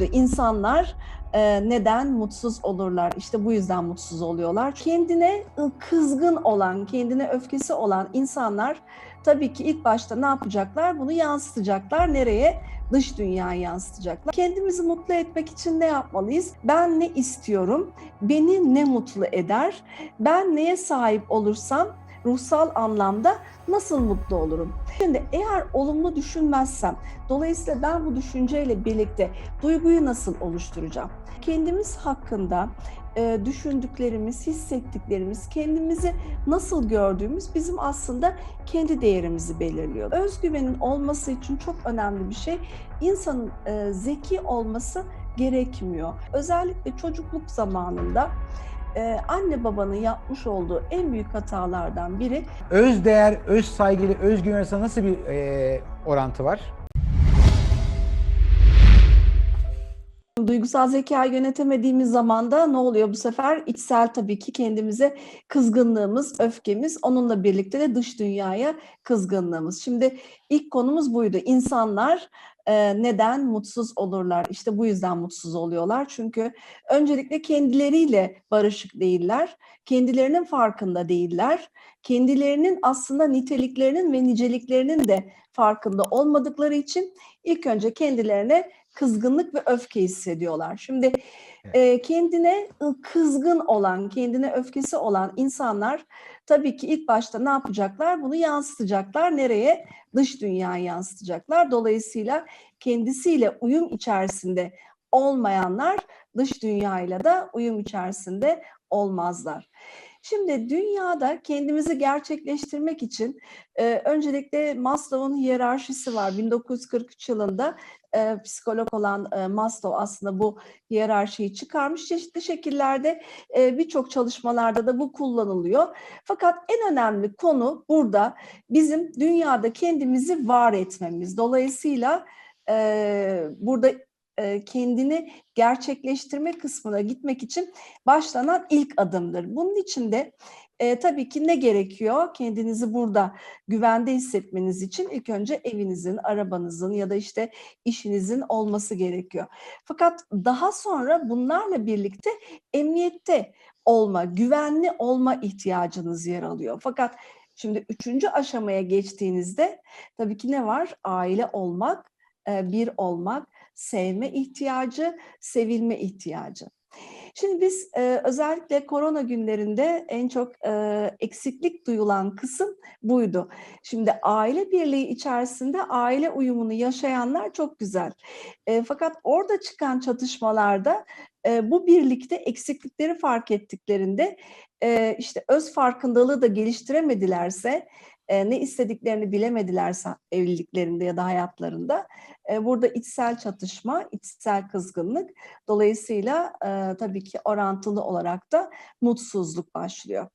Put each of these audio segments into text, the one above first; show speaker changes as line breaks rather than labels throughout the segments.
İnsanlar e, neden mutsuz olurlar? İşte bu yüzden mutsuz oluyorlar. Kendine kızgın olan, kendine öfkesi olan insanlar tabii ki ilk başta ne yapacaklar? Bunu yansıtacaklar. Nereye? Dış dünyaya yansıtacaklar. Kendimizi mutlu etmek için ne yapmalıyız? Ben ne istiyorum? Beni ne mutlu eder? Ben neye sahip olursam ruhsal anlamda nasıl mutlu olurum? Şimdi eğer olumlu düşünmezsem, dolayısıyla ben bu düşünceyle birlikte duyguyu nasıl oluşturacağım? Kendimiz hakkında e, düşündüklerimiz, hissettiklerimiz, kendimizi nasıl gördüğümüz bizim aslında kendi değerimizi belirliyor. Özgüvenin olması için çok önemli bir şey insanın e, zeki olması gerekmiyor. Özellikle çocukluk zamanında e, anne babanın yapmış olduğu en büyük hatalardan biri
Öz değer, öz saygıyla özgüven arasında nasıl bir e, orantı var?
Duygusal zekayı yönetemediğimiz zaman da ne oluyor bu sefer? İçsel tabii ki kendimize kızgınlığımız, öfkemiz, onunla birlikte de dış dünyaya kızgınlığımız. Şimdi ilk konumuz buydu. İnsanlar e, neden mutsuz olurlar? İşte bu yüzden mutsuz oluyorlar. Çünkü öncelikle kendileriyle barışık değiller, kendilerinin farkında değiller, kendilerinin aslında niteliklerinin ve niceliklerinin de farkında olmadıkları için ilk önce kendilerine kızgınlık ve öfke hissediyorlar. Şimdi e, kendine kızgın olan, kendine öfkesi olan insanlar tabii ki ilk başta ne yapacaklar? Bunu yansıtacaklar. Nereye? Dış dünyaya yansıtacaklar. Dolayısıyla kendisiyle uyum içerisinde olmayanlar dış dünyayla da uyum içerisinde olmazlar. Şimdi dünyada kendimizi gerçekleştirmek için e, öncelikle Maslow'un hiyerarşisi var. 1943 yılında e, psikolog olan e, Maslow aslında bu hiyerarşiyi çıkarmış. Çeşitli şekillerde e, birçok çalışmalarda da bu kullanılıyor. Fakat en önemli konu burada bizim dünyada kendimizi var etmemiz. Dolayısıyla e, burada kendini gerçekleştirme kısmına gitmek için başlanan ilk adımdır. Bunun için de e, tabii ki ne gerekiyor? Kendinizi burada güvende hissetmeniz için ilk önce evinizin, arabanızın ya da işte işinizin olması gerekiyor. Fakat daha sonra bunlarla birlikte emniyette olma, güvenli olma ihtiyacınız yer alıyor. Fakat şimdi üçüncü aşamaya geçtiğinizde tabii ki ne var? Aile olmak, bir olmak, sevme ihtiyacı, sevilme ihtiyacı. Şimdi biz e, özellikle korona günlerinde en çok e, eksiklik duyulan kısım buydu. Şimdi aile birliği içerisinde aile uyumunu yaşayanlar çok güzel. E, fakat orada çıkan çatışmalarda e, bu birlikte eksiklikleri fark ettiklerinde e, işte öz farkındalığı da geliştiremedilerse e, ne istediklerini bilemedilerse evliliklerinde ya da hayatlarında e, burada içsel çatışma, içsel kızgınlık dolayısıyla e, tabii ki orantılı olarak da mutsuzluk başlıyor.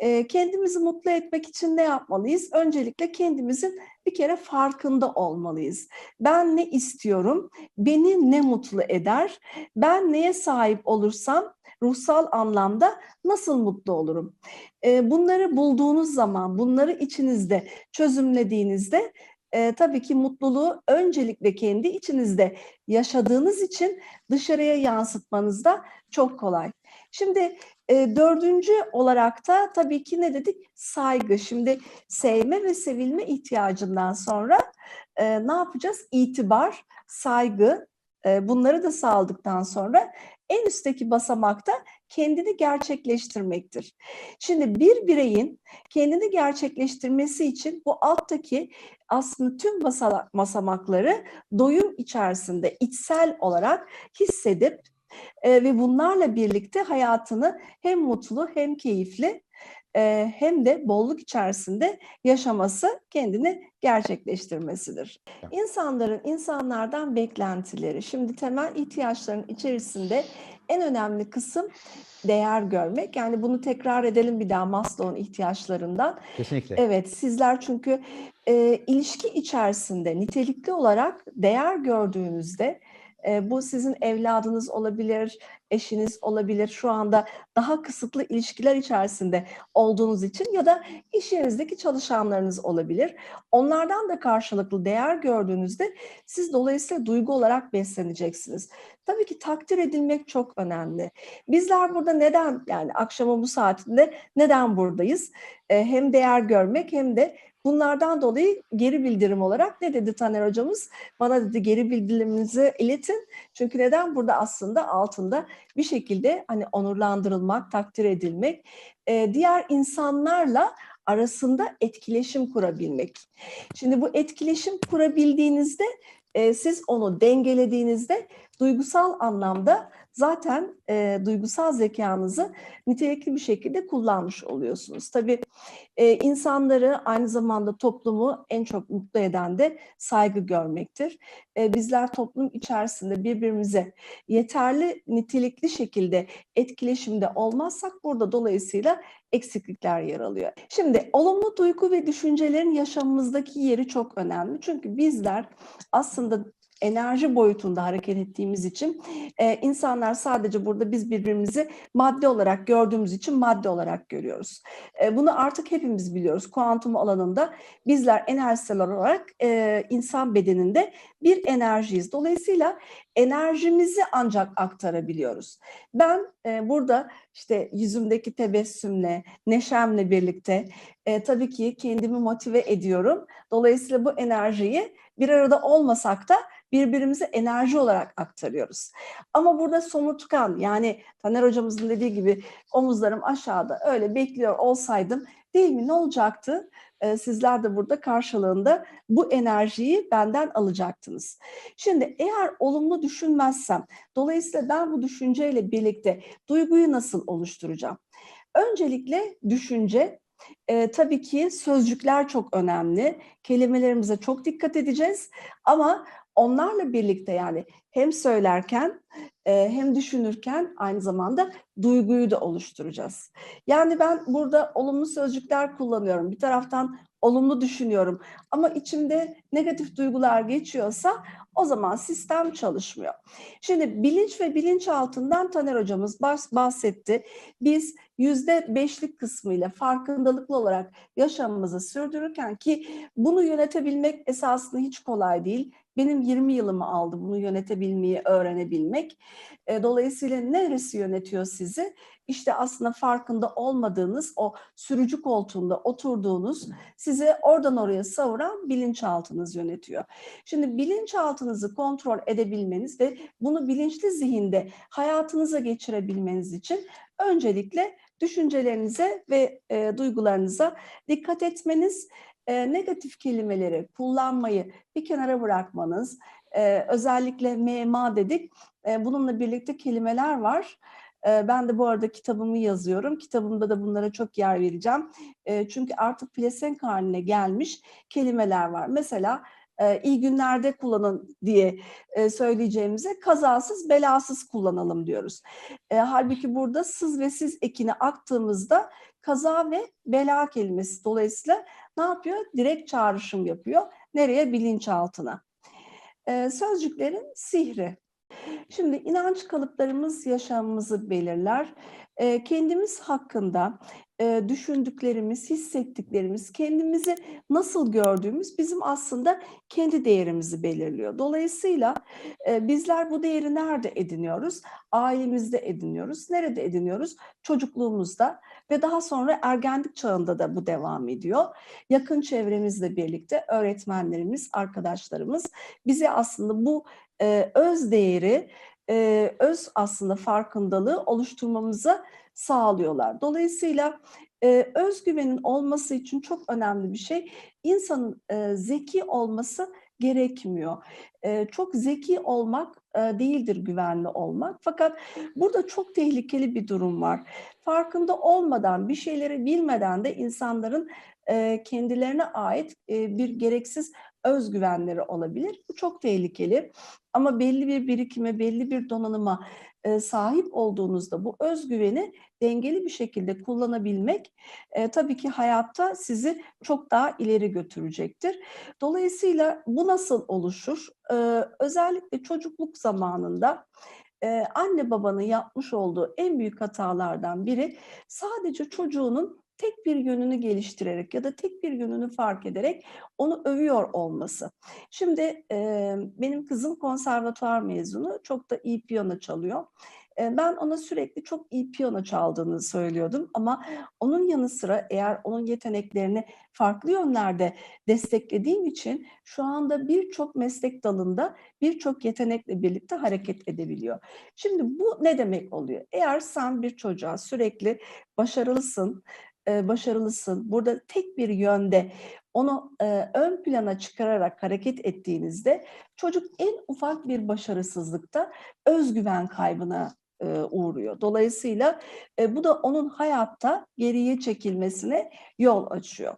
E, kendimizi mutlu etmek için ne yapmalıyız? Öncelikle kendimizin bir kere farkında olmalıyız. Ben ne istiyorum? Beni ne mutlu eder? Ben neye sahip olursam ruhsal anlamda nasıl mutlu olurum? Bunları bulduğunuz zaman, bunları içinizde çözümlediğinizde e, tabii ki mutluluğu öncelikle kendi içinizde yaşadığınız için dışarıya yansıtmanız da çok kolay. Şimdi e, dördüncü olarak da tabii ki ne dedik? Saygı. Şimdi sevme ve sevilme ihtiyacından sonra e, ne yapacağız? İtibar, saygı e, bunları da sağladıktan sonra en üstteki basamakta kendini gerçekleştirmektir. Şimdi bir bireyin kendini gerçekleştirmesi için bu alttaki aslında tüm basamakları doyum içerisinde içsel olarak hissedip e, ve bunlarla birlikte hayatını hem mutlu hem keyifli e, hem de bolluk içerisinde yaşaması kendini gerçekleştirmesidir. İnsanların insanlardan beklentileri. Şimdi temel ihtiyaçların içerisinde en önemli kısım değer görmek. Yani bunu tekrar edelim bir daha Maslow'un ihtiyaçlarından.
Kesinlikle.
Evet sizler çünkü e, ilişki içerisinde nitelikli olarak değer gördüğünüzde E, bu sizin evladınız olabilir, eşiniz olabilir. Şu anda daha kısıtlı ilişkiler içerisinde olduğunuz için ya da iş yerinizdeki çalışanlarınız olabilir. Onlardan da karşılıklı değer gördüğünüzde siz dolayısıyla duygu olarak besleneceksiniz. Tabii ki takdir edilmek çok önemli. Bizler burada neden yani akşama bu saatinde neden buradayız? E, hem değer görmek hem de bunlardan dolayı geri bildirim olarak ne dedi Taner hocamız? Bana dedi geri bildiriminizi iletin. Çünkü neden burada aslında altında bir şekilde hani onurlandırılmak, takdir edilmek, e, diğer insanlarla arasında etkileşim kurabilmek. Şimdi bu etkileşim kurabildiğinizde e, siz onu dengelediğinizde duygusal anlamda zaten e, duygusal zekanızı nitelikli bir şekilde kullanmış oluyorsunuz. Tabii e, insanları aynı zamanda toplumu en çok mutlu eden de saygı görmektir. E, bizler toplum içerisinde birbirimize yeterli nitelikli şekilde etkileşimde olmazsak burada dolayısıyla eksiklikler yer alıyor. Şimdi olumlu duygu ve düşüncelerin yaşamımızdaki yeri çok önemli. Çünkü bizler aslında enerji boyutunda hareket ettiğimiz için e, insanlar sadece burada biz birbirimizi madde olarak gördüğümüz için madde olarak görüyoruz. E, bunu artık hepimiz biliyoruz. Kuantum alanında bizler enerjisel olarak e, insan bedeninde bir enerjiyiz. Dolayısıyla enerjimizi ancak aktarabiliyoruz. Ben e, burada işte yüzümdeki tebessümle, neşemle birlikte e, tabii ki kendimi motive ediyorum. Dolayısıyla bu enerjiyi bir arada olmasak da birbirimize enerji olarak aktarıyoruz. Ama burada somurtkan yani Taner hocamızın dediği gibi omuzlarım aşağıda öyle bekliyor olsaydım değil mi ne olacaktı? Ee, sizler de burada karşılığında bu enerjiyi benden alacaktınız. Şimdi eğer olumlu düşünmezsem dolayısıyla ben bu düşünceyle birlikte duyguyu nasıl oluşturacağım? Öncelikle düşünce e, tabii ki sözcükler çok önemli. Kelimelerimize çok dikkat edeceğiz. Ama onlarla birlikte yani hem söylerken e, hem düşünürken aynı zamanda duyguyu da oluşturacağız. Yani ben burada olumlu sözcükler kullanıyorum. Bir taraftan olumlu düşünüyorum ama içimde negatif duygular geçiyorsa o zaman sistem çalışmıyor. Şimdi bilinç ve bilinç altından Taner hocamız bahsetti. Biz yüzde beşlik kısmıyla farkındalıklı olarak yaşamımızı sürdürürken ki bunu yönetebilmek esasında hiç kolay değil. Benim 20 yılımı aldı bunu yönetebilmeyi, öğrenebilmek. E, dolayısıyla neresi yönetiyor sizi? İşte aslında farkında olmadığınız o sürücü koltuğunda oturduğunuz sizi oradan oraya savuran bilinçaltınız yönetiyor. Şimdi bilinçaltınızı kontrol edebilmeniz ve bunu bilinçli zihinde hayatınıza geçirebilmeniz için öncelikle düşüncelerinize ve e, duygularınıza dikkat etmeniz, e, negatif kelimeleri kullanmayı bir kenara bırakmanız, e, özellikle mema dedik, e, bununla birlikte kelimeler var. E, ben de bu arada kitabımı yazıyorum. Kitabımda da bunlara çok yer vereceğim. E, çünkü artık pelesenk haline gelmiş kelimeler var. Mesela e, iyi günlerde kullanın diye e, söyleyeceğimize kazasız belasız kullanalım diyoruz. E, halbuki burada sız ve siz ekini aktığımızda kaza ve bela kelimesi dolayısıyla ne yapıyor? Direkt çağrışım yapıyor. Nereye? Bilinçaltına. E, sözcüklerin sihri. Şimdi inanç kalıplarımız yaşamımızı belirler. E, kendimiz hakkında e, düşündüklerimiz, hissettiklerimiz, kendimizi nasıl gördüğümüz bizim aslında kendi değerimizi belirliyor. Dolayısıyla e, bizler bu değeri nerede ediniyoruz? Ailemizde ediniyoruz. Nerede ediniyoruz? Çocukluğumuzda ve daha sonra ergenlik çağında da bu devam ediyor. Yakın çevremizle birlikte öğretmenlerimiz, arkadaşlarımız bize aslında bu e, öz değeri, e, öz aslında farkındalığı oluşturmamıza sağlıyorlar. Dolayısıyla e, özgüvenin olması için çok önemli bir şey insanın e, zeki olması gerekmiyor. E, çok zeki olmak e, değildir güvenli olmak. Fakat burada çok tehlikeli bir durum var. Farkında olmadan, bir şeyleri bilmeden de insanların e, kendilerine ait e, bir gereksiz özgüvenleri olabilir. Bu çok tehlikeli. Ama belli bir birikime, belli bir donanıma e, sahip olduğunuzda bu özgüveni dengeli bir şekilde kullanabilmek e, tabii ki hayatta sizi çok daha ileri götürecektir. Dolayısıyla bu nasıl oluşur? E, özellikle çocukluk zamanında e, anne babanın yapmış olduğu en büyük hatalardan biri sadece çocuğunun tek bir yönünü geliştirerek ya da tek bir yönünü fark ederek onu övüyor olması. Şimdi e, benim kızım konservatuar mezunu, çok da iyi piyano çalıyor. Ben ona sürekli çok iyi piyano çaldığını söylüyordum ama onun yanı sıra eğer onun yeteneklerini farklı yönlerde desteklediğim için şu anda birçok meslek dalında birçok yetenekle birlikte hareket edebiliyor. Şimdi bu ne demek oluyor? Eğer sen bir çocuğa sürekli başarılısın, e, başarılısın, burada tek bir yönde onu e, ön plana çıkararak hareket ettiğinizde çocuk en ufak bir başarısızlıkta özgüven kaybına e, uğruyor. Dolayısıyla e, bu da onun hayatta geriye çekilmesine yol açıyor.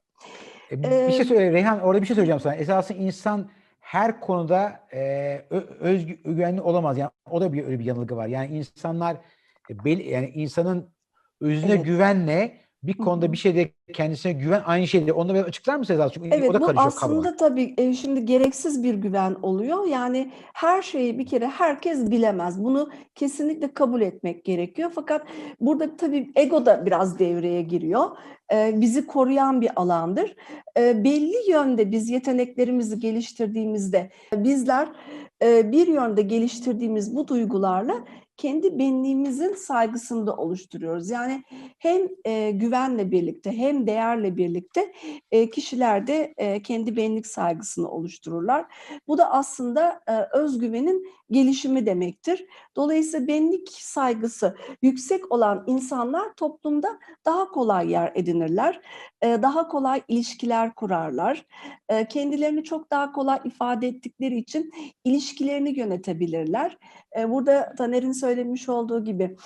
Bir şey söyle Reyhan orada bir şey söyleyeceğim sana. Esasında insan her konuda e, özgüvenli olamaz. Yani o da bir öyle bir yanılgı var. Yani insanlar yani insanın özüne
Evet.
güvenle bir konuda bir şeyde kendisine güven aynı şeyde. Onu biraz açıklar mısın esasında? Çünkü
Evet
o da
bu aslında
kalıba.
tabii e, şimdi gereksiz bir güven oluyor. Yani her şeyi bir kere herkes bilemez. Bunu kesinlikle kabul etmek gerekiyor. Fakat burada tabii ego da biraz devreye giriyor. E, bizi koruyan bir alandır. E, belli yönde biz yeteneklerimizi geliştirdiğimizde bizler e, bir yönde geliştirdiğimiz bu duygularla kendi benliğimizin saygısını da oluşturuyoruz. Yani hem e, güvenle birlikte hem değerle birlikte e, kişiler de e, kendi benlik saygısını oluştururlar. Bu da aslında e, özgüvenin gelişimi demektir. Dolayısıyla benlik saygısı yüksek olan insanlar toplumda daha kolay yer edinirler, daha kolay ilişkiler kurarlar, kendilerini çok daha kolay ifade ettikleri için ilişkilerini yönetebilirler. Burada Taner'in söylemiş olduğu gibi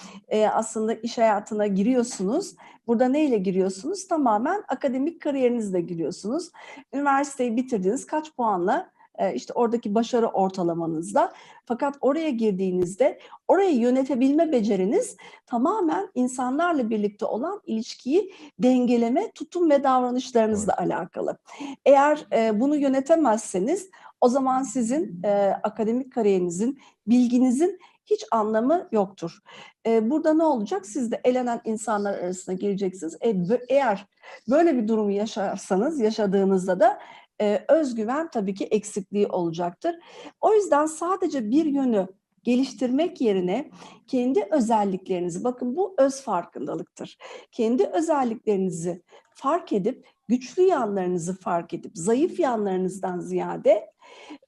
aslında iş hayatına giriyorsunuz. Burada neyle giriyorsunuz? Tamamen akademik kariyerinizle giriyorsunuz. Üniversiteyi bitirdiniz kaç puanla? E, işte oradaki başarı ortalamanızla. Fakat oraya girdiğinizde orayı yönetebilme beceriniz tamamen insanlarla birlikte olan ilişkiyi dengeleme, tutum ve davranışlarınızla alakalı. Eğer e, bunu yönetemezseniz o zaman sizin e, akademik kariyerinizin, bilginizin hiç anlamı yoktur. E, burada ne olacak? Siz de elenen insanlar arasına gireceksiniz. E, eğer böyle bir durumu yaşarsanız, yaşadığınızda da e, özgüven tabii ki eksikliği olacaktır. O yüzden sadece bir yönü geliştirmek yerine kendi özelliklerinizi, bakın bu öz farkındalıktır. Kendi özelliklerinizi fark edip, güçlü yanlarınızı fark edip, zayıf yanlarınızdan ziyade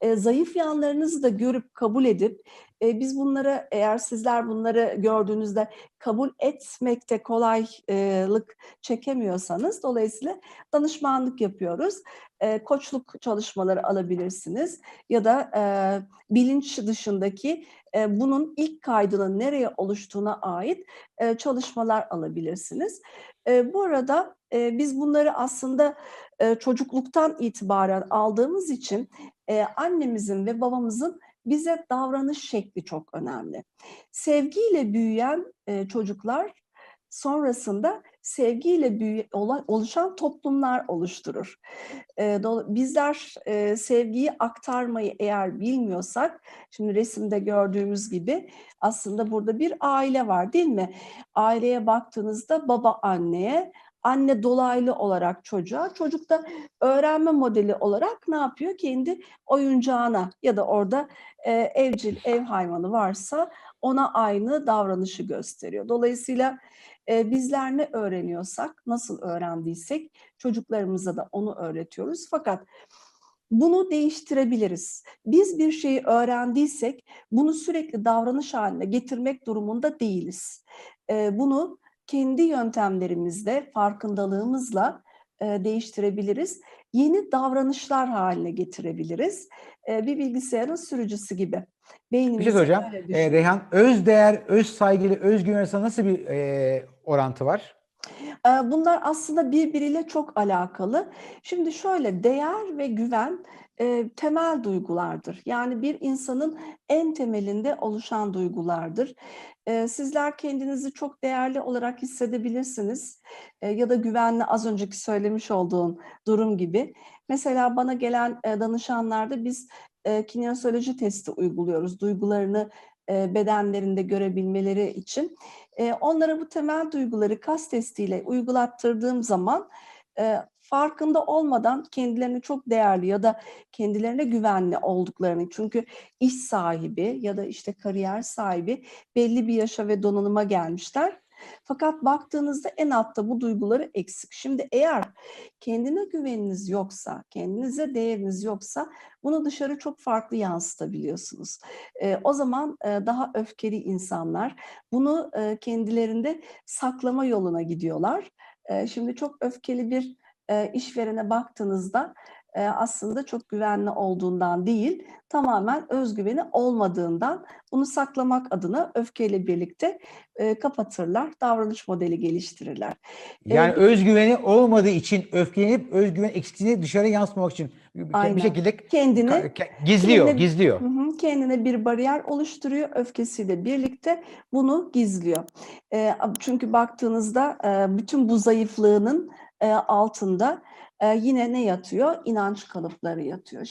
e, zayıf yanlarınızı da görüp kabul edip e, biz bunları eğer sizler bunları gördüğünüzde kabul etmekte kolaylık çekemiyorsanız dolayısıyla danışmanlık yapıyoruz. E, koçluk çalışmaları alabilirsiniz ya da e, bilinç dışındaki e, bunun ilk kaydının nereye oluştuğuna ait e, çalışmalar alabilirsiniz. E, bu arada e, biz bunları aslında e, çocukluktan itibaren aldığımız için e, annemizin ve babamızın bize davranış şekli çok önemli. Sevgiyle büyüyen e, çocuklar sonrasında sevgiyle büyü, oluşan toplumlar oluşturur. E, bizler e, sevgiyi aktarmayı eğer bilmiyorsak, şimdi resimde gördüğümüz gibi aslında burada bir aile var değil mi? Aileye baktığınızda baba anneye, anne dolaylı olarak çocuğa, çocuk da öğrenme modeli olarak ne yapıyor? Kendi oyuncağına ya da orada e, evcil ev hayvanı varsa ona aynı davranışı gösteriyor. Dolayısıyla e, bizler ne öğreniyorsak, nasıl öğrendiysek çocuklarımıza da onu öğretiyoruz. Fakat bunu değiştirebiliriz. Biz bir şeyi öğrendiysek bunu sürekli davranış haline getirmek durumunda değiliz. E, bunu kendi yöntemlerimizle, farkındalığımızla e, değiştirebiliriz. Yeni davranışlar haline getirebiliriz. E, bir bilgisayarın sürücüsü gibi.
Bir şey
Beynimizi öyle
E. Reyhan öz değer, öz saygıyla özgüven arasında nasıl bir e, orantı var?
Bunlar aslında birbiriyle çok alakalı. Şimdi şöyle değer ve güven e, temel duygulardır. Yani bir insanın en temelinde oluşan duygulardır. Sizler kendinizi çok değerli olarak hissedebilirsiniz ya da güvenli az önceki söylemiş olduğum durum gibi. Mesela bana gelen danışanlarda biz kinesoloji testi uyguluyoruz. Duygularını bedenlerinde görebilmeleri için. Onlara bu temel duyguları kas testiyle uygulattırdığım zaman farkında olmadan kendilerini çok değerli ya da kendilerine güvenli olduklarını çünkü iş sahibi ya da işte kariyer sahibi belli bir yaşa ve donanıma gelmişler. Fakat baktığınızda en altta bu duyguları eksik. Şimdi eğer kendine güveniniz yoksa, kendinize değeriniz yoksa bunu dışarı çok farklı yansıtabiliyorsunuz. E, o zaman e, daha öfkeli insanlar bunu e, kendilerinde saklama yoluna gidiyorlar. E, şimdi çok öfkeli bir e, işverene baktığınızda e, aslında çok güvenli olduğundan değil, tamamen özgüveni olmadığından bunu saklamak adına öfkeyle birlikte e, kapatırlar, davranış modeli geliştirirler. E,
Yani özgüveni olmadığı için öfkelenip özgüven eksikliğini dışarı yansıtmamak için
Aynen.
bir şekilde
kendini
gizliyor,
kendine-
gizliyor.
Hı hı, kendine bir bariyer oluşturuyor, öfkesiyle birlikte bunu gizliyor. E, çünkü baktığınızda e, bütün bu zayıflığının altında e, yine ne yatıyor? İnanç kalıpları yatıyor.